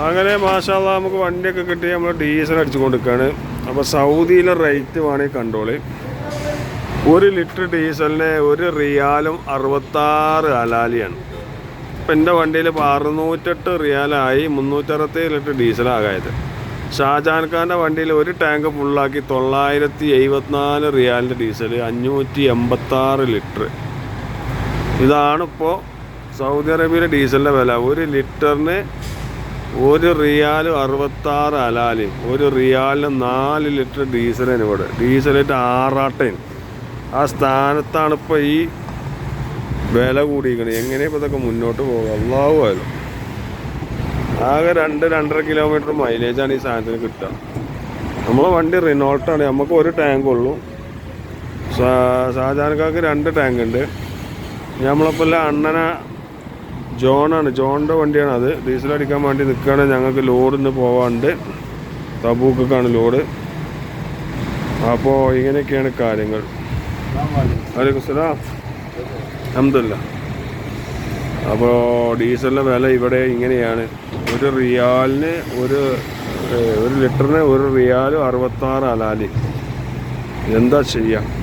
അങ്ങനെ മാഷാല്ല നമുക്ക് വണ്ടിയൊക്കെ കിട്ടി. നമ്മൾ ഡീസൽ അടിച്ചു കൊടുക്കുകയാണ് അപ്പോൾ സൗദിയിലെ റേറ്റ് വേണമെങ്കിൽ കണ്ടോളി. ഒരു ലിറ്റർ ഡീസലിന് ഒരു റിയാലും അറുപത്താറ് അലാലിയാണ് ഇപ്പം എന്റെ വണ്ടിയിൽ ഇപ്പോൾ അറുന്നൂറ്റെട്ട് റിയാലായി മുന്നൂറ്ററുപത്തി ലിറ്റർ ഡീസലാകായത്. ഷാജാൻ ഖാന്റെ വണ്ടിയിൽ ഒരു ടാങ്ക് ഫുള്ളാക്കി തൊള്ളായിരത്തി എഴുപത്തിനാല് റിയാലിന്റെ ഡീസൽ അഞ്ഞൂറ്റി എൺപത്താറ് ലിറ്റർ. ഇതാണിപ്പോൾ സൗദി അറേബ്യയിലെ ഡീസലിന്റെ വില. ഒരു ലിറ്ററിന് ഒരു റിയാൽ അറുപത്താറ് അലാലും ഒരു റിയാലിന് നാല് ലിറ്റർ ഡീസലാണ് ഇവിടെ. ഡീസലിന്റെ ആറാട്ടൻ ആ സ്ഥാനത്താണ് ഇപ്പോൾ ഈ വില കൂടിയിരിക്കുന്നത് എങ്ങനെയാണ് ഇപ്പോൾ ഇതൊക്കെ മുന്നോട്ട് പോകുക അള്ളാഹുമായാലും ആകെ രണ്ട് രണ്ടര കിലോമീറ്റർ മൈലേജാണ് ഈ സാധനത്തിന് കിട്ടുക. നമ്മൾ വണ്ടി റിനോൾട്ടാണ്. നമുക്ക് ഒരു ടാങ്ക് ഉള്ളൂ. സാധാരണക്കാർക്ക് രണ്ട് ടാങ്ക് ഉണ്ട്. നമ്മളപ്പോൾ അണ്ണന ജോണാണ്. ജോണിന്റെ വണ്ടിയാണ് അത്. ഡീസൽ അടിക്കാൻ വേണ്ടി നിൽക്കുകയാണ് ഞങ്ങൾക്ക് ലോഡ് ഇന്ന് പോവാണ്ട്. തബൂക്കൊക്കെയാണ് ലോഡ്. അപ്പോൾ ഇങ്ങനെയൊക്കെയാണ് കാര്യങ്ങൾ. വലൈക്കും സലാം. അപ്പോൾ ഡീസലിന്റെ വില ഇവിടെ ഇങ്ങനെയാണ്. ഒരു റിയാലിന് ഒരു ഒരു ലിറ്ററിന് ഒരു റിയാലും അറുപത്താറ് അലാലി. എന്താ ചെയ്യുക